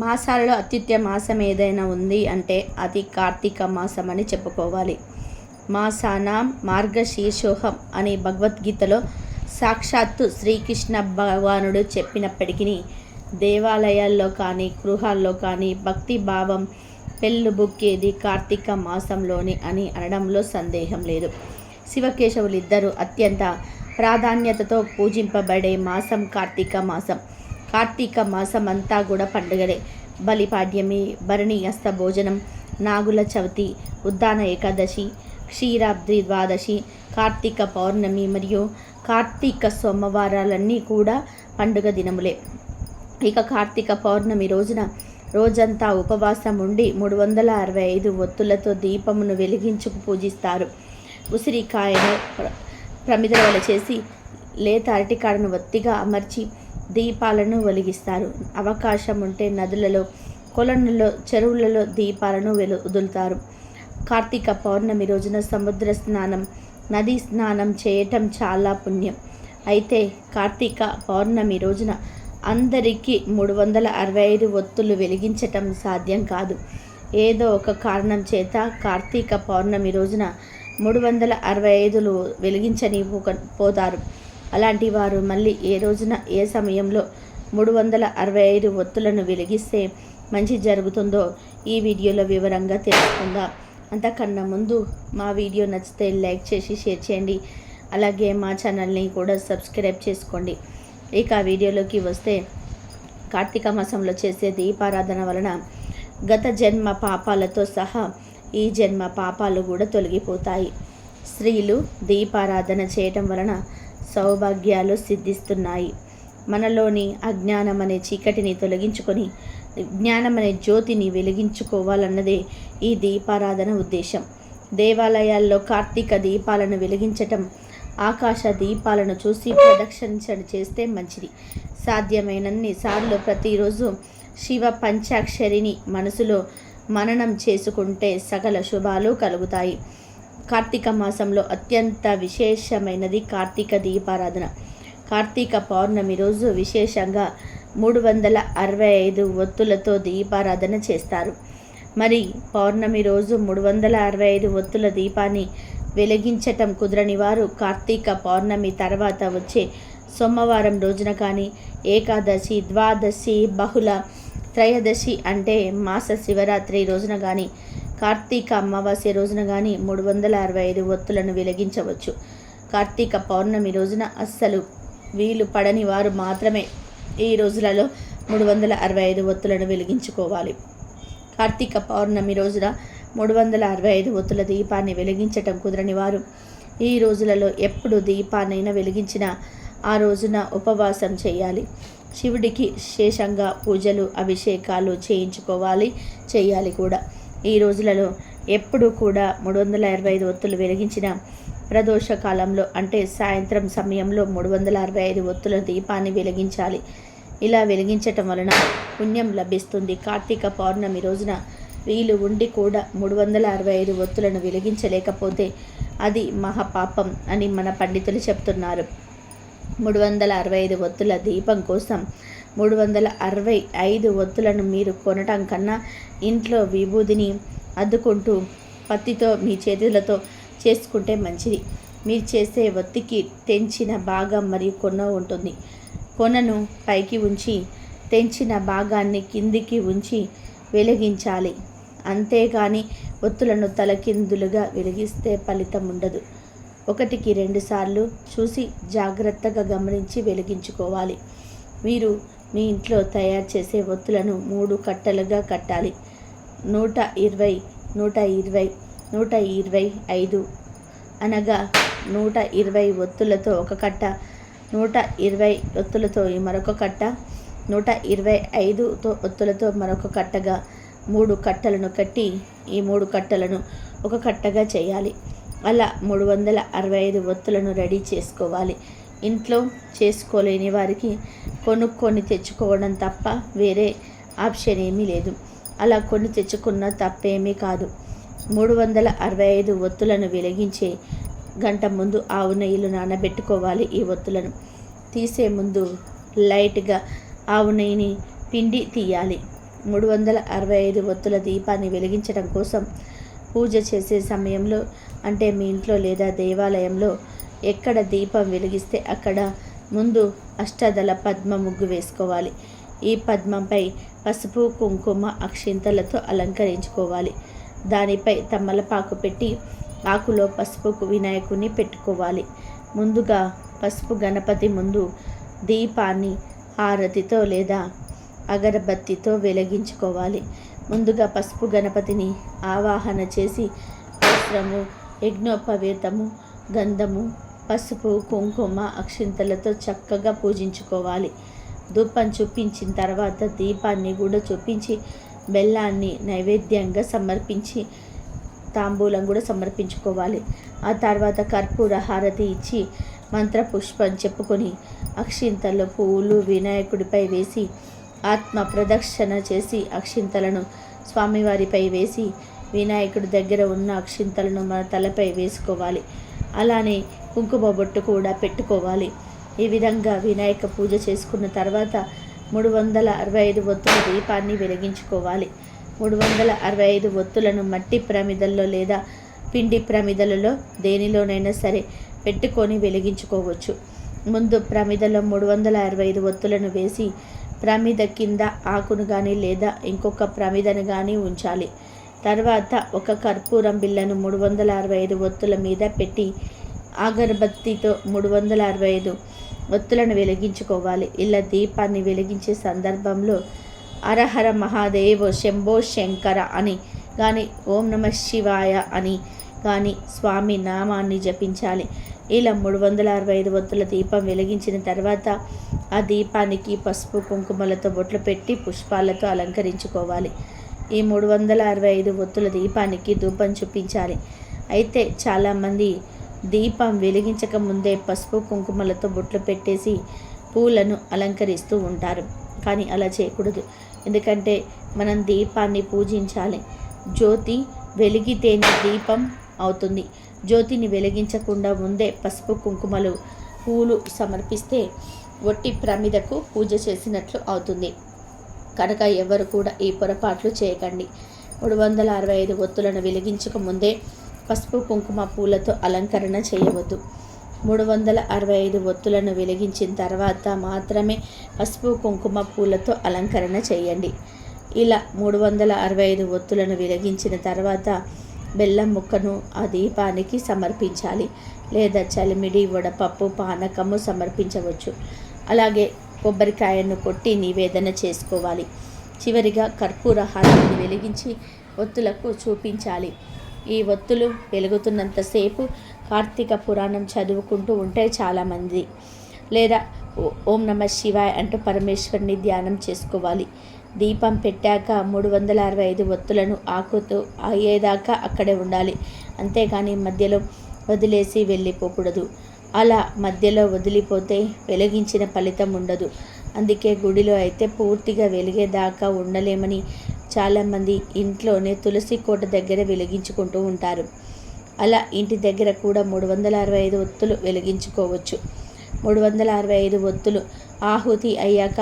మాసాలలో అత్యుత్య మాసం ఏదైనా ఉంది అంటే అది కార్తీక మాసం అని చెప్పుకోవాలి. మాసానాం మార్గశీర్షోహం అని భగవద్గీతలో సాక్షాత్తు శ్రీకృష్ణ భగవానుడు చెప్పినప్పటికీ దేవాలయాల్లో కానీ గృహాల్లో కానీ భక్తి భావం పెళ్ళుబుక్కేది కార్తీక మాసంలోని అని అనడంలో సందేహం లేదు. శివకేశవులిద్దరూ అత్యంత ప్రాధాన్యతతో పూజింపబడే మాసం కార్తీక మాసం. కార్తీక మాసం అంతా కూడా పండుగలే. బలిపాడ్యమి భరణి అస్త భోజనం నాగుల చవితి ఉద్దాన ఏకాదశి క్షీరాబ్ది ద్వాదశి కార్తీక పౌర్ణమి మరియు కార్తీక సోమవారాలన్నీ కూడా పండుగ దినములే. ఇక కార్తీక పౌర్ణమి రోజున రోజంతా ఉపవాసం ఉండి మూడు వందల అరవై ఐదు ఒత్తులతో దీపమును వెలిగించుకు పూజిస్తారు. ఉసిరికాయను ప్రమిదవల చేసి లేత అరటికాడను ఒత్తిగా అమర్చి దీపాలను వెలిగిస్తారు. అవకాశం ఉంటే నదులలో కొలనులలో చెరువులలో దీపాలను వెలు వదులుతారు. కార్తీక పౌర్ణమి రోజున సముద్ర స్నానం నదీ స్నానం చేయటం చాలా పుణ్యం. అయితే కార్తీక పౌర్ణమి రోజున అందరికీ మూడు వందల అరవై ఐదు ఒత్తులు వెలిగించటం సాధ్యం కాదు. ఏదో ఒక కారణం చేత కార్తీక పౌర్ణమి రోజున మూడు వందల అరవై ఐదులు వెలిగించని పోక- పోతారు. అలాంటి వారు మళ్ళీ ఏ రోజున ఏ సమయంలో మూడు వందల అరవై ఐదు ఒత్తులను వెలిగిస్తే మంచి జరుగుతుందో ఈ వీడియోలో వివరంగా తెలుసుకుందాం. అంతకన్నా ముందు మా వీడియో నచ్చితే లైక్ చేసి షేర్ చేయండి. అలాగే మా ఛానల్ని కూడా సబ్స్క్రైబ్ చేసుకోండి. ఇక ఆ వీడియోలోకి వస్తే కార్తీక మాసంలో చేసే దీపారాధన వలన గత జన్మ పాపాలతో సహా ఈ జన్మ పాపాలు కూడా తొలగిపోతాయి. స్త్రీలు దీపారాధన చేయటం వలన సౌభాగ్యాలు సిద్ధిస్తున్నాయి. మనలోని అజ్ఞానం అనే చీకటిని తొలగించుకొని జ్ఞానం అనే జ్యోతిని వెలిగించుకోవాలన్నదే ఈ దీపారాధన ఉద్దేశం. దేవాలయాల్లో కార్తీక దీపాలను వెలిగించటం ఆకాశ దీపాలను చూసి ప్రదక్షించడం చేస్తే మంచిది. సాధ్యమైనన్ని సార్లు ప్రతిరోజు శివ పంచాక్షరిని మనసులో మననం చేసుకుంటే సకల శుభాలు కలుగుతాయి. కార్తీక మాసంలో అత్యంత విశేషమైనది కార్తీక దీపారాధన. కార్తీక పౌర్ణమి రోజు విశేషంగా మూడు వందల అరవై ఐదు ఒత్తులతో దీపారాధన చేస్తారు. మరి పౌర్ణమి రోజు మూడు వందల అరవై ఐదు ఒత్తుల దీపాన్ని వెలిగించటం కుదరని వారు కార్తీక పౌర్ణమి తర్వాత వచ్చే సోమవారం రోజున కానీ ఏకాదశి ద్వాదశి బహుళ త్రయోదశి అంటే మాస శివరాత్రి రోజున కానీ కార్తీక అమావాస్య రోజున కానీ మూడు వందల అరవై ఐదు ఒత్తులను వెలిగించవచ్చు. కార్తీక పౌర్ణమి రోజున అస్సలు వీలు పడని వారు మాత్రమే ఈ రోజులలో మూడు వందల అరవై ఐదు ఒత్తులను వెలిగించుకోవాలి. కార్తీక పౌర్ణమి రోజున మూడు వందల అరవై ఐదు ఒత్తుల దీపాన్ని వెలిగించటం కుదరని వారు ఈ రోజులలో ఎప్పుడు దీపాన్నైనా వెలిగించినా ఆ రోజున ఉపవాసం చేయాలి. శివుడికి శేషంగా పూజలు అభిషేకాలు చేయించుకోవాలి చేయాలి కూడా. ఈ రోజులలో ఎప్పుడు కూడా మూడు వందల అరవై ఐదు ఒత్తులు వెలిగించిన ప్రదోష కాలంలో అంటే సాయంత్రం సమయంలో మూడు వందల అరవై ఐదు ఒత్తుల దీపాన్ని వెలిగించాలి. ఇలా వెలిగించటం వలన పుణ్యం లభిస్తుంది. కార్తీక పౌర్ణమి రోజున వీలు ఉండి కూడా మూడు వందల అరవై ఐదు ఒత్తులను వెలిగించలేకపోతే అది మహాపాపం అని మన పండితులు చెప్తున్నారు. మూడు వందల అరవై ఐదు ఒత్తుల దీపం కోసం మూడు వందల అరవై ఐదు ఒత్తులను మీరు కొనటం కన్నా ఇంట్లో విభూదిని అద్దుకుంటూ పత్తితో మీ చేతులతో చేసుకుంటే మంచిది. మీరు చేసే ఒత్తికి తెంచిన భాగం మరియు కొన ఉంటుంది. కొనను పైకి ఉంచి తెంచిన భాగాన్ని కిందికి ఉంచి వెలిగించాలి. అంతేగాని ఒత్తులను తలకిందులుగా వెలిగిస్తే ఫలితం ఉండదు. ఒకటికి రెండుసార్లు చూసి జాగ్రత్తగా గమనించి వెలిగించుకోవాలి. మీరు మీ ఇంట్లో తయారు చేసే ఒత్తులను మూడు కట్టలుగా కట్టాలి. నూట ఇరవై నూట ఇరవై నూట ఇరవై ఐదు. అనగా నూట ఇరవై ఒత్తులతో ఒక కట్ట నూట ఇరవై ఒత్తులతో మరొక కట్ట నూట ఇరవై ఐదుతో ఒత్తులతో మరొక కట్టగా మూడు కట్టలను కట్టి ఈ మూడు కట్టలను ఒక కట్టగా చేయాలి. అలా మూడు వందల అరవై ఐదు ఒత్తులను రెడీ చేసుకోవాలి. ఇంట్లో చేసుకోలేని వారికి కొనుక్కొని తెచ్చుకోవడం తప్ప వేరే ఆప్షన్ ఏమీ లేదు. అలా కొని తెచ్చుకున్న తప్పేమీ కాదు. మూడు వందల అరవై ఐదు ఒత్తులను వెలిగించే గంట ముందు ఆవు నెయ్యిలు నానబెట్టుకోవాలి ఈ ఒత్తులను. తీసే ముందు లైట్గా ఆవు నెయ్యిని పిండి తీయాలి. మూడు వందల అరవై ఐదు ఒత్తుల దీపాన్ని వెలిగించడం కోసం పూజ చేసే సమయంలో అంటే మీ ఇంట్లో లేదా దేవాలయంలో ఎక్కడ దీపం వెలిగిస్తే అక్కడ ముందు అష్టదళ పద్మ ముగ్గు వేసుకోవాలి. ఈ పద్మంపై పసుపు కుంకుమ అక్షింతలతో అలంకరించుకోవాలి. దానిపై తమ్మలపాకు పెట్టి ఆకులో పసుపు వినాయకుని పెట్టుకోవాలి. ముందుగా పసుపు గణపతి ముందు దీపాన్ని హారతితో లేదా అగరబత్తితో వెలిగించుకోవాలి. ముందుగా పసుపు గణపతిని ఆవాహన చేసి వస్త్రము యజ్ఞోపవేతము గంధము పసుపు కుంకుమ అక్షింతలతో చక్కగా పూజించుకోవాలి. ధూపం చూపించిన తర్వాత దీపాన్ని కూడా చూపించి బెల్లాన్ని నైవేద్యంగా సమర్పించి తాంబూలం కూడా సమర్పించుకోవాలి. ఆ తర్వాత కర్పూర హారతి ఇచ్చి మంత్ర పుష్పం చెప్పుకొని అక్షింతలు పువ్వులు వినాయకుడిపై వేసి ఆత్మ ప్రదక్షిణ చేసి అక్షింతలను స్వామివారిపై వేసి వినాయకుడి దగ్గర ఉన్న అక్షింతలను మన తలపై వేసుకోవాలి. అలానే కుంకుమ బొట్టు కూడా పెట్టుకోవాలి. ఈ విధంగా వినాయక పూజ చేసుకున్న తర్వాత మూడు వందల అరవై ఐదు ఒత్తుల దీపాన్ని వెలిగించుకోవాలి. మూడు వందల అరవై ఐదు ఒత్తులను మట్టి ప్రమిదల్లో లేదా పిండి ప్రమిదలలో దేనిలోనైనా సరే పెట్టుకొని వెలిగించుకోవచ్చు. ముందు ప్రమిదలో మూడు వందల అరవై ఐదు ఒత్తులను వేసి ప్రమిద కింద ఆకును కానీ లేదా ఇంకొక ప్రమిదను కానీ ఉంచాలి. తర్వాత ఒక కర్పూరం బిళ్ళను మూడు వందల అరవై ఐదు ఒత్తుల మీద పెట్టి అగరబత్తితో మూడు వందల అరవై ఐదు ఒత్తులను వెలిగించుకోవాలి. ఇలా దీపాన్ని వెలిగించే సందర్భంలో అరహర మహాదేవ శంభో శంకర అని కానీ ఓం నమ శివాయ అని కానీ స్వామి నామాన్ని జపించాలి. ఇలా మూడు వందల అరవై ఐదు ఒత్తుల దీపం వెలిగించిన తర్వాత ఆ దీపానికి పసుపు కుంకుమలతో బొట్లు పెట్టి పుష్పాలతో అలంకరించుకోవాలి. ఈ మూడు వందల అరవై ఐదు ఒత్తుల దీపానికి ధూపం చూపించాలి. అయితే చాలామంది దీపం వెలిగించక ముందే పసుపు కుంకుమలతో బొట్లు పెట్టేసి పూలను అలంకరిస్తూ ఉంటారు. కానీ అలా చేయకూడదు. ఎందుకంటే మనం దీపాన్ని పూజించాలి. జ్యోతి వెలిగితేనే దీపం అవుతుంది. జ్యోతిని వెలిగించకుండా ముందే పసుపు కుంకుమలు పూలు సమర్పిస్తే ఒట్టి ప్రమిదకు పూజ చేసినట్లు అవుతుంది. కనుక ఎవరు కూడా ఈ పొరపాట్లు చేయకండి. మూడు వందల అరవై ఐదు ఒత్తులను వెలిగించక ముందే పసుపు కుంకుమ పూలతో అలంకరణ చేయవద్దు. మూడు వందల అరవై ఐదు ఒత్తులను వెలిగించిన తర్వాత మాత్రమే పసుపు కుంకుమ పూలతో అలంకరణ చేయండి. ఇలా మూడు వందల అరవై ఐదు ఒత్తులను వెలిగించిన తర్వాత బెల్లం ముక్కను ఆ దీపానికి సమర్పించాలి. లేదా చలిమిడి వడపప్పు పానకము సమర్పించవచ్చు. అలాగే కొబ్బరికాయను కొట్టి నివేదన చేసుకోవాలి. చివరిగా కర్పూర హారతిని వెలిగించి ఒత్తులకు చూపించాలి. ఈ ఒత్తులు వెలుగుతున్నంతసేపు కార్తీక పురాణం చదువుకుంటూ ఉంటే చాలామంది. లేదా ఓం నమ శివాయ్ అంటూ పరమేశ్వరిని ధ్యానం చేసుకోవాలి. దీపం పెట్టాక మూడు వందల అరవై ఐదు ఒత్తులను ఆకుతూ అయ్యేదాకా అక్కడే ఉండాలి. అంతేకాని మధ్యలో వదిలేసి వెళ్ళిపోకూడదు. అలా మధ్యలో వదిలిపోతే వెలిగించిన ఫలితం ఉండదు. అందుకే గుడిలో అయితే పూర్తిగా వెలిగేదాకా ఉండలేమని చాలామంది ఇంట్లోనే తులసి కోట దగ్గర వెలిగించుకుంటూ ఉంటారు. అలా ఇంటి దగ్గర కూడా మూడు వందల అరవై ఐదు ఒత్తులు వెలిగించుకోవచ్చు. మూడు వందల అరవై ఐదు ఒత్తులు ఆహుతి అయ్యాక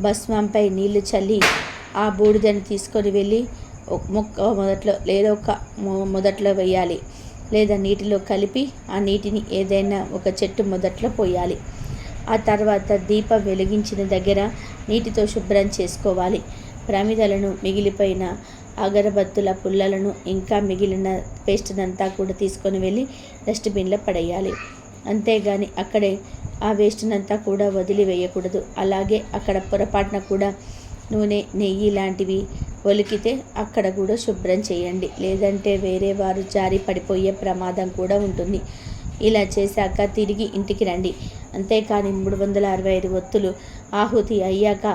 భస్మంపై నీళ్ళు చల్లి ఆ బూడిదని తీసుకొని వెళ్ళి మొక్క మొదట్లో లేదా ఒక మొదట్లో వేయాలి లేదా నీటిలో కలిపి ఆ నీటిని ఏదైనా ఒక చెట్టు మొదట్లో పోయాలి. ఆ తర్వాత దీపం వెలిగించిన దగ్గర నీటితో శుభ్రం చేసుకోవాలి. ప్రమిదలను మిగిలిపోయిన అగరబత్తుల పుల్లలను ఇంకా మిగిలిన పేస్ట్నంతా కూడా తీసుకొని వెళ్ళి డస్ట్బిన్లో పడేయాలి. అంతేగాని అక్కడే ఆ వేస్ట్నంతా కూడా వదిలివేయకూడదు. అలాగే అక్కడ పొరపాటున కూడా నూనె నెయ్యి లాంటివి ఒలికితే అక్కడ కూడా శుభ్రం చేయండి. లేదంటే వేరే వారు జారి పడిపోయే ప్రమాదం కూడా ఉంటుంది. ఇలా చేశాక తిరిగి ఇంటికి రండి. అంతేకాని మూడు వందల అరవై ఐదు ఒత్తులు ఆహుతి అయ్యాక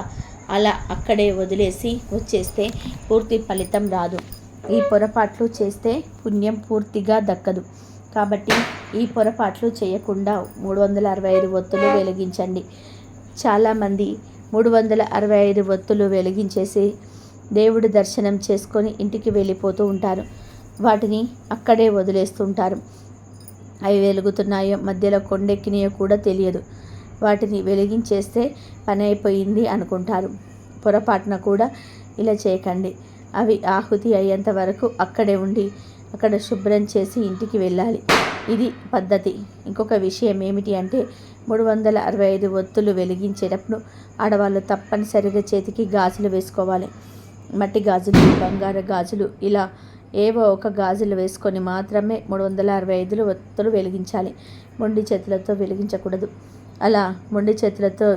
అలా అక్కడే వదిలేసి వచ్చేస్తే పూర్తి ఫలితం రాదు. ఈ పొరపాట్లు చేస్తే పుణ్యం పూర్తిగా దక్కదు. కాబట్టి ఈ పొరపాట్లు చేయకుండా మూడు వందల అరవై ఐదు ఒత్తులు వెలిగించండి. చాలామంది మూడు వందల అరవై ఐదు ఒత్తులు వెలిగించేసి దేవుడి దర్శనం చేసుకొని ఇంటికి వెళ్ళిపోతూ ఉంటారు. వాటిని అక్కడే వదిలేస్తుంటారు. అవి వెలుగుతున్నాయో మధ్యలో కొండెక్కినాయో కూడా తెలియదు. వాటిని వెలిగించేస్తే పని అయిపోయింది అనుకుంటారు. పొరపాటున కూడా ఇలా చేయకండి. అవి ఆహుతి అయ్యేంత వరకు అక్కడే ఉండి అక్కడ శుభ్రం చేసి ఇంటికి వెళ్ళాలి. ఇది పద్ధతి. ఇంకొక విషయం ఏమిటి అంటే మూడు వందల అరవై ఐదు ఒత్తులు వెలిగించేటప్పుడు ఆడవాళ్ళు తప్పనిసరిగా చేతికి గాజులు వేసుకోవాలి. మట్టి గాజులు బంగారు గాజులు ఇలా ఏవో ఒక గాజులు వేసుకొని మాత్రమే మూడు వందల అరవై ఐదులు ఒత్తులు వెలిగించాలి. మొండి చేతులతో వెలిగించకూడదు. అలా మొండి చేతులతో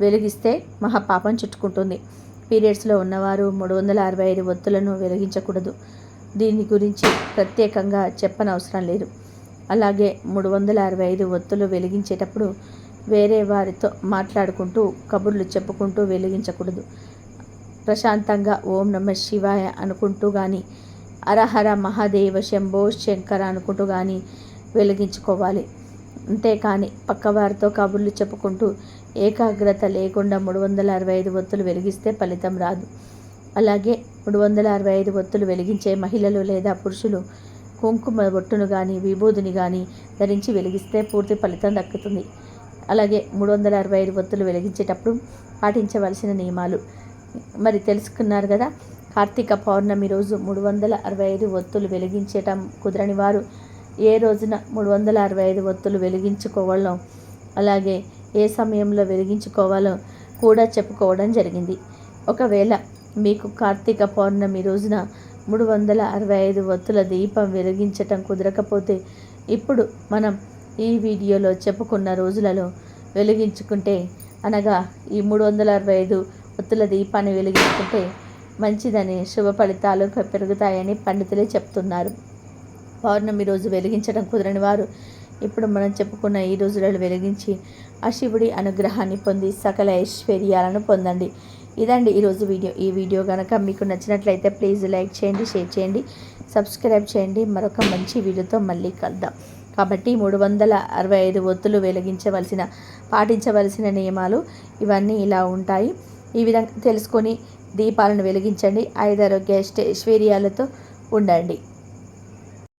వెలిగిస్తే మహాపాపం చుట్టుకుంటుంది. పీరియడ్స్లో ఉన్నవారు మూడు వందల అరవై ఐదు ఒత్తులను వెలిగించకూడదు. దీని గురించి ప్రత్యేకంగా చెప్పనవసరం లేదు. అలాగే మూడు వందల అరవై ఐదు ఒత్తులు వెలిగించేటప్పుడు వేరే వారితో మాట్లాడుకుంటూ కబుర్లు చెప్పుకుంటూ వెలిగించకూడదు. ప్రశాంతంగా ఓం నమ శివాయ అనుకుంటూ కానీ అరహర మహాదేవ శంభో శంకర అనుకుంటూ కానీ వెలిగించుకోవాలి. అంతేకాని పక్కవారితో కబుర్లు చెప్పుకుంటూ ఏకాగ్రత లేకుండా మూడు వందల అరవై ఐదు ఒత్తులు వెలిగిస్తే ఫలితం రాదు. అలాగే మూడు వందల అరవై ఐదు ఒత్తులు వెలిగించే మహిళలు లేదా పురుషులు కుంకుమ బొట్టును కానీ విభూదిని కానీ ధరించి వెలిగిస్తే పూర్తి ఫలితం దక్కుతుంది. అలాగే మూడు వందల అరవై ఐదు ఒత్తులు వెలిగించేటప్పుడు పాటించవలసిన నియమాలు. మరి తెలుసుకున్నారు కదా కార్తీక పౌర్ణమి రోజు మూడు వందల అరవై ఐదు ఒత్తులు వెలిగించటం కుదరని వారు ఏ రోజున మూడు వందల అరవై ఐదు ఒత్తులు వెలిగించుకోవాలో అలాగే ఏ సమయంలో వెలిగించుకోవాలో కూడా చెప్పుకోవడం జరిగింది. ఒకవేళ మీకు కార్తీక పౌర్ణమి రోజున మూడు వందల అరవై ఐదు ఒత్తుల దీపం వెలిగించటం కుదరకపోతే ఇప్పుడు మనం ఈ వీడియోలో చెప్పుకున్న రోజులలో వెలిగించుకుంటే అనగా ఈ మూడు వందల అరవై ఐదు ఒత్తుల దీపాన్ని వెలిగించుకుంటే మంచిదని శుభ ఫలితాలు పెరుగుతాయని పండితులే చెప్తున్నారు. పౌర్ణమి రోజు వెలిగించడం కుదరని వారు. ఇప్పుడు మనం చెప్పుకున్న ఈ రోజులలో వెలిగించి ఆ శివుడి అనుగ్రహాన్ని పొంది సకల ఐశ్వర్యాలను పొందండి. ఇదండి ఈరోజు వీడియో. ఈ వీడియో కనుక మీకు నచ్చినట్లయితే ప్లీజ్ లైక్ చేయండి షేర్ చేయండి సబ్స్క్రైబ్ చేయండి. మరొక మంచి వీడియోతో మళ్ళీ కలుద్దాం. కాబట్టి మూడు వందల అరవై ఐదు ఒత్తులు వెలిగించవలసిన పాటించవలసిన నియమాలు ఇవన్నీ ఇలా ఉంటాయి. ఈ విధంగా తెలుసుకొని దీపాలను వెలిగించండి. ఐదారోగ్య ఐశ్వర్యాలతో ఉండండి.